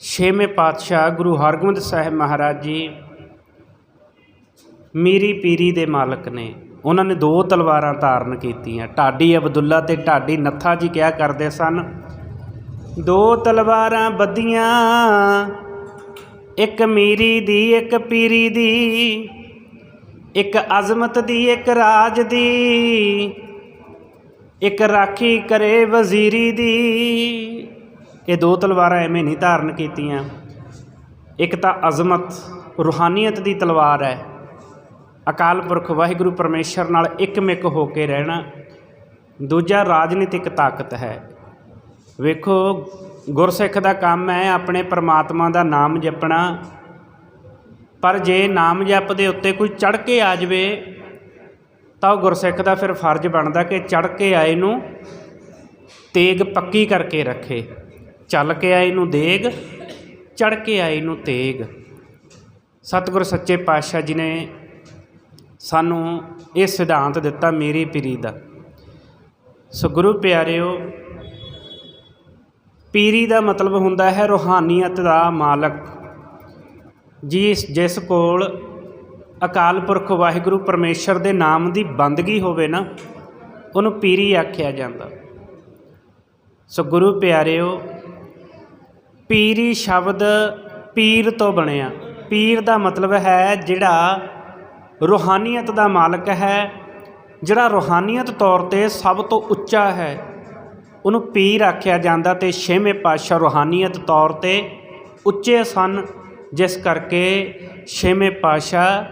ਛੇਵੇਂ ਪਾਤਸ਼ਾਹ ਗੁਰੂ ਹਰਗੋਬਿੰਦ ਸਾਹਿਬ ਮਹਾਰਾਜ ਜੀ ਮੀਰੀ ਪੀਰੀ ਦੇ ਮਾਲਕ ਨੇ। ਉਹਨਾਂ ਨੇ ਦੋ ਤਲਵਾਰਾਂ ਧਾਰਨ ਕੀਤੀਆਂ। ਢਾਡੀ ਅਬਦੁੱਲਾ ਤੇ ਢਾਡੀ ਨੱਥਾ ਜੀ ਕਿਹਾ ਕਰਦੇ ਸਨ? ਦੋ ਤਲਵਾਰਾਂ ਬੱਧੀਆਂ, ਇੱਕ ਮੀਰੀ ਦੀ, ਇੱਕ ਪੀਰੀ ਦੀ, ਇੱਕ ਅਜ਼ਮਤ ਦੀ, ਇੱਕ ਰਾਜ ਦੀ, ਇੱਕ ਰਾਖੀ ਕਰੇ ਵਜ਼ੀਰੀ ਦੀ। ਇਹ ਦੋ ਤਲਵਾਰਾਂ ਐਵੇਂ ਨਹੀਂ ਧਾਰਨ ਕੀਤੀਆਂ। ਇੱਕ ਤਾਂ ਅਜ਼ਮਤ, ਰੂਹਾਨੀਅਤ ਦੀ ਤਲਵਾਰ ਹੈ। ਅਕਾਲ ਪੁਰਖ ਵਾਹਿਗੁਰੂ ਪਰਮੇਸ਼ਰ ਨਾਲ ਇੱਕਮਿਕ ਹੋ ਕੇ ਰਹਿਣਾ ਦੂਜਾ ਰਾਜਨੀਤਿਕ ਤਾਕਤ ਹੈ। ਵੇਖੋ, ਗੁਰਸਿੱਖ ਦਾ ਕੰਮ ਹੈ ਆਪਣੇ ਪਰਮਾਤਮਾ ਦਾ ਨਾਮ ਜਪਣਾ। ਪਰ ਜੇ ਨਾਮ ਜਪ ਦੇ ਉੱਤੇ ਕੋਈ ਚੜ ਕੇ ਆ ਜਾਵੇ, ਤਾਂ ਉਹ ਗੁਰਸਿੱਖ ਦਾ ਫਿਰ ਫਰਜ਼ ਬਣਦਾ ਕਿ ਚੜ ਕੇ ਆਏ ਨੂੰ ਤੇਗ ਪੱਕੀ ਕਰਕੇ ਰੱਖੇ। ਚੱਲ ਕੇ ਆਏ ਨੂੰ ਦੇਗ, ਚੜ ਕੇ ਆਏ ਨੂੰ ਤੇਗ। ਸਤਿਗੁਰ ਸੱਚੇ ਪਾਤਸ਼ਾਹ ਜੀ ਨੇ ਸਾਨੂੰ ਇਹ ਸਿਧਾਂਤ ਦਿੱਤਾ ਮੇਰੀ ਪੀਰੀ ਦਾ। ਸੋ ਗੁਰੂ ਪਿਆਰਿਓ, ਪੀਰੀ ਦਾ ਮਤਲਬ ਹੁੰਦਾ ਹੈ ਰੂਹਾਨੀਅਤ ਦਾ ਮਾਲਕ। ਜਿਸ ਜਿਸ ਕੋਲ ਅਕਾਲ ਪੁਰਖ ਵਾਹਿਗੁਰੂ ਪਰਮੇਸ਼ਰ ਦੇ ਨਾਮ ਦੀ ਬੰਦਗੀ ਹੋਵੇ ਨਾ, ਉਹਨੂੰ ਪੀਰੀ ਆਖਿਆ ਜਾਂਦਾ। ਸੋ ਗੁਰੂ ਪਿਆਰਿਓ ਪੀਰੀ ਸ਼ਬਦ ਪੀਰ ਤੋਂ ਬਣਿਆ। ਪੀਰ ਦਾ ਮਤਲਬ ਹੈ ਜਿਹੜਾ ਰੂਹਾਨੀਅਤ ਦਾ ਮਾਲਕ ਹੈ, ਜਿਹੜਾ ਰੂਹਾਨੀਅਤ ਤੌਰ ਤੇ ਸਭ ਤੋਂ ਉੱਚਾ ਹੈ। ਉਹਨੂੰ ਪੀਰ ਆਖਿਆ ਜਾਂਦਾ ਤੇ ਛੇਵੇਂ ਪਾਤਸ਼ਾਹ ਰੂਹਾਨੀਅਤ ਤੌਰ ਤੇ ਉੱਚੇ ਸਨ, ਜਿਸ ਕਰਕੇ ਛੇਵੇਂ ਪਾਤਸ਼ਾਹ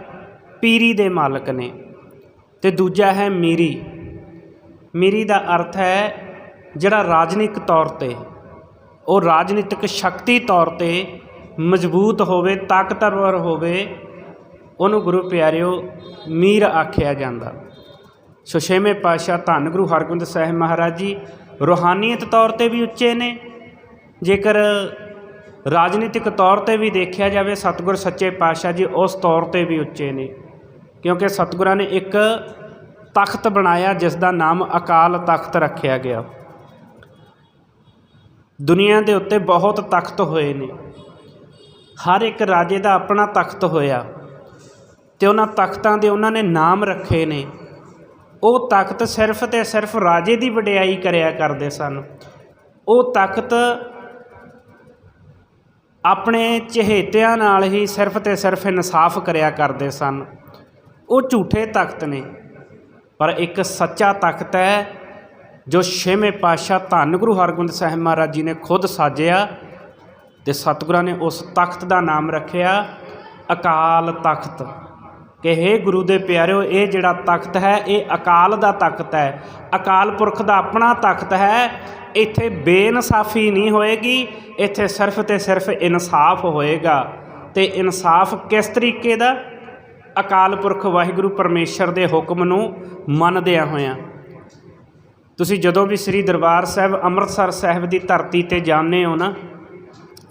ਪੀਰੀ ਦੇ ਮਾਲਕ ਨੇ। ਤੇ ਦੂਜਾ ਹੈ ਮੀਰੀ। ਮੀਰੀ ਦਾ ਅਰਥ ਹੈ ਜਿਹੜਾ ਰਾਜਨੀਤਿਕ ਤੌਰ ਤੇ ਉਹ ਰਾਜਨੀਤਿਕ ਸ਼ਕਤੀ ਤੌਰ ਤੇ ਮਜ਼ਬੂਤ ਹੋਵੇ, ਤਾਕਤਵਰ ਹੋਵੇ, ਉਹਨੂੰ ਗੁਰੂ ਪਿਆਰਿਓ ਮੀਰ ਆਖਿਆ ਜਾਂਦਾ। ਸੋ ਛੇਵੇਂ ਪਾਤਸ਼ਾਹ ਧੰਨ ਗੁਰੂ ਹਰਗੋਬਿੰਦ ਸਾਹਿਬ ਮਹਾਰਾਜ ਜੀ ਰੂਹਾਨੀਅਤ ਤੌਰ ਤੇ ਵੀ ਉੱਚੇ ਨੇ। ਜੇਕਰ ਰਾਜਨੀਤਿਕ ਤੌਰ ਤੇ ਵੀ ਦੇਖਿਆ ਜਾਵੇ, ਸਤਿਗੁਰ ਸੱਚੇ ਪਾਤਸ਼ਾਹ ਜੀ ਉਸ ਤੌਰ ਤੇ ਵੀ ਉੱਚੇ ਨੇ। ਕਿਉਂਕਿ ਸਤਿਗੁਰਾਂ ਨੇ ਇੱਕ ਤਖਤ ਬਣਾਇਆ ਜਿਸ ਦਾ ਨਾਮ ਅਕਾਲ ਤਖਤ ਰੱਖਿਆ ਗਿਆ। ਦੁਨੀਆ ਦੇ ਉੱਤੇ ਬਹੁਤ ਤਖਤ ਹੋਏ ਨੇ। ਹਰ ਇੱਕ ਰਾਜੇ ਦਾ ਆਪਣਾ ਤਖਤ ਹੋਇਆ ਤੇ ਉਹਨਾਂ ਤਖਤਾਂ ਦੇ ਉਹਨਾਂ ਨੇ ਨਾਮ ਰੱਖੇ ਨੇ। ਉਹ ਤਖਤ ਸਿਰਫ ਤੇ ਸਿਰਫ ਰਾਜੇ ਦੀ ਵਡਿਆਈ ਕਰਿਆ ਕਰਦੇ ਸਨ। ਉਹ ਤਖਤ ਆਪਣੇ ਚਹੇਤਿਆਂ ਨਾਲ ਹੀ ਸਿਰਫ ਤੇ ਸਿਰਫ ਇਨਸਾਫ ਕਰਿਆ ਕਰਦੇ ਸਨ। ਉਹ ਝੂਠੇ ਤਖਤ ਨੇ, ਪਰ ਇੱਕ ਸੱਚਾ ਤਖਤ ਹੈ ਜੋ ਛੇਵੇਂ ਪਾਤਸ਼ਾਹ ਧੰਨ ਗੁਰੂ ਹਰਗੋਬਿੰਦ ਸਾਹਿਬ ਮਹਾਰਾਜ ਜੀ ਨੇ ਖੁਦ ਸਾਜਿਆ ਤੇ ਸਤਿਗੁਰਾਂ ਨੇ ਉਸ ਤਖਤ ਦਾ ਨਾਮ ਰੱਖਿਆ ਅਕਾਲ ਤਖਤ। ਕਿ ਹੇ ਗੁਰੂ ਦੇ ਪਿਆਰਿਓ, ਇਹ ਜਿਹੜਾ ਤਖਤ ਹੈ, ਇਹ ਅਕਾਲ ਦਾ ਤਖਤ ਹੈ। ਅਕਾਲ ਪੁਰਖ ਦਾ ਆਪਣਾ ਤਖਤ ਹੈ। ਇੱਥੇ ਬੇਇਨਸਾਫੀ ਨਹੀਂ ਹੋਏਗੀ, ਇੱਥੇ ਸਿਰਫ ਤੇ ਸਿਰਫ ਇਨਸਾਫ ਹੋਏਗਾ। ਤੇ ਇਨਸਾਫ ਕਿਸ ਤਰੀਕੇ ਦਾ? ਅਕਾਲ ਪੁਰਖ ਵਾਹਿਗੁਰੂ ਪਰਮੇਸ਼ਰ ਦੇ ਹੁਕਮ ਨੂੰ ਮੰਨਦਿਆਂ ਹੋਇਆਂ। ਤੁਸੀਂ ਜਦੋਂ ਵੀ ਸ੍ਰੀ ਦਰਬਾਰ ਸਾਹਿਬ ਅੰਮ੍ਰਿਤਸਰ ਸਾਹਿਬ ਦੀ ਧਰਤੀ ਤੇ ਜਾਂਦੇ ਹੋ ਨਾ,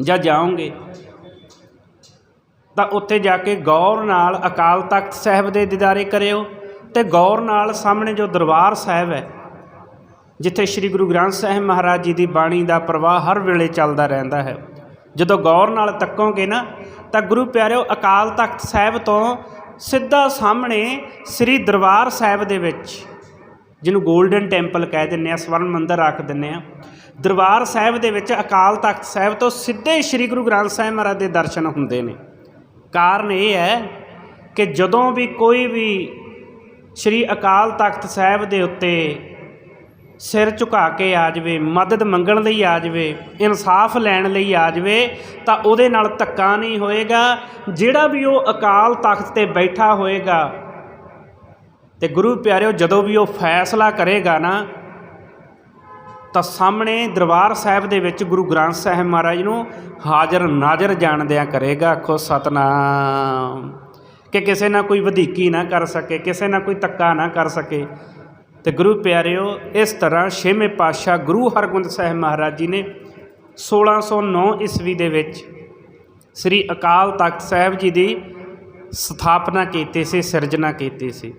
ਜਾਂ ਜਾਓਗੇ, ਤਾਂ ਉੱਥੇ ਜਾ ਕੇ ਗੌਰ ਨਾਲ ਅਕਾਲ ਤਖਤ ਸਾਹਿਬ ਦੇ ਦੀਦਾਰੇ ਕਰਿਓ ਤੇ ਗੌਰ ਨਾਲ ਸਾਹਮਣੇ ਜੋ ਦਰਬਾਰ ਸਾਹਿਬ ਹੈ, ਜਿੱਥੇ ਸ੍ਰੀ ਗੁਰੂ ਗ੍ਰੰਥ ਸਾਹਿਬ ਮਹਾਰਾਜ ਜੀ ਦੀ ਬਾਣੀ ਦਾ ਪ੍ਰਵਾਹ ਹਰ ਵੇਲੇ ਚੱਲਦਾ ਰਹਿੰਦਾ ਹੈ। ਜਦੋਂ ਗੌਰ ਨਾਲ ਤੱਕੋਗੇ ਨਾ, ਤਾਂ ਗੁਰੂ ਪਿਆਰਿਓ ਅਕਾਲ ਤਖਤ ਸਾਹਿਬ ਤੋਂ ਸਿੱਧਾ ਸਾਹਮਣੇ ਸ੍ਰੀ ਦਰਬਾਰ ਸਾਹਿਬ ਦੇ ਵਿੱਚ ਜਿਹਨੂੰ 골ਡਨ ਟੈਂਪਲ ਕਹਿ ਦਿੰਨੇ ਆ ਸਵਰਨ ਮੰਦਰ ਆਖ ਦਿੰਨੇ ਆ ਦਰਬਾਰ ਸਾਹਿਬ ਦੇ ਵਿੱਚ ਅਕਾਲ ਤਖਤ ਸਾਹਿਬ ਤੋਂ ਸਿੱਧੇ ਸ੍ਰੀ ਗੁਰੂ ਗ੍ਰੰਥ ਸਾਹਿਬ ਮਹਾਰਾਜ ਦੇ ਦਰਸ਼ਨ ਹੁੰਦੇ ਨੇ। ਕਾਰਨ ਇਹ ਹੈ ਕਿ ਜਦੋਂ ਵੀ ਕੋਈ ਵੀ ਸ੍ਰੀ ਅਕਾਲ ਤਖਤ ਸਾਹਿਬ ਦੇ ਉੱਤੇ ਸਿਰ ਝੁਕਾ ਕੇ ਆ ਜਾਵੇ, ਮਦਦ ਮੰਗਣ ਲਈ ਆ ਜਾਵੇ, ਇਨਸਾਫ ਲੈਣ ਲਈ ਆ ਜਾਵੇ, ਤਾਂ ਉਹਦੇ ਨਾਲ ਧੱਕਾ ਨਹੀਂ ਹੋਏਗਾ। ਜਿਹੜਾ ਵੀ ਉਹ ਅਕਾਲ ਤਖਤ ਤੇ ਬੈਠਾ ਹੋਏਗਾ ਤੇ ਗੁਰੂ ਪਿਆਰਿਓ, ਜਦੋਂ ਵੀ ਉਹ ਫੈਸਲਾ ਕਰੇਗਾ ਨਾ, ਤਾਂ ਸਾਹਮਣੇ ਦਰਬਾਰ ਸਾਹਿਬ ਦੇ ਵਿੱਚ ਗੁਰੂ ਗ੍ਰੰਥ ਸਾਹਿਬ ਮਹਾਰਾਜ ਨੂੰ ਹਾਜ਼ਰ ਨਾਜ਼ਰ ਜਾਣਦਿਆਂ ਕਰੇਗਾ, ਆਖੋ, ਸਤਨਾਮ। ਕਿ ਕਿਸੇ ਨਾਲ ਕੋਈ ਵਧੀਕੀ ਨਾ ਕਰ ਸਕੇ, ਕਿਸੇ ਨਾਲ ਕੋਈ ਤੱਕਾ ਨਾ ਕਰ ਸਕੇ। ਤੇ ਗੁਰੂ ਪਿਆਰਿਓ, ਇਸ ਤਰ੍ਹਾਂ ਛੇਵੇਂ ਪਾਤਸ਼ਾਹ ਗੁਰੂ ਹਰਗੋਬਿੰਦ ਸਾਹਿਬ ਮਹਾਰਾਜ ਜੀ ਨੇ 1609 ਈਸਵੀ ਦੇ ਵਿੱਚ ਸ੍ਰੀ ਅਕਾਲ ਤਖਤ ਸਾਹਿਬ ਜੀ ਦੀ ਸਥਾਪਨਾ ਕੀਤੀ ਸੀ, ਸਿਰਜਣਾ ਕੀਤੀ ਸੀ।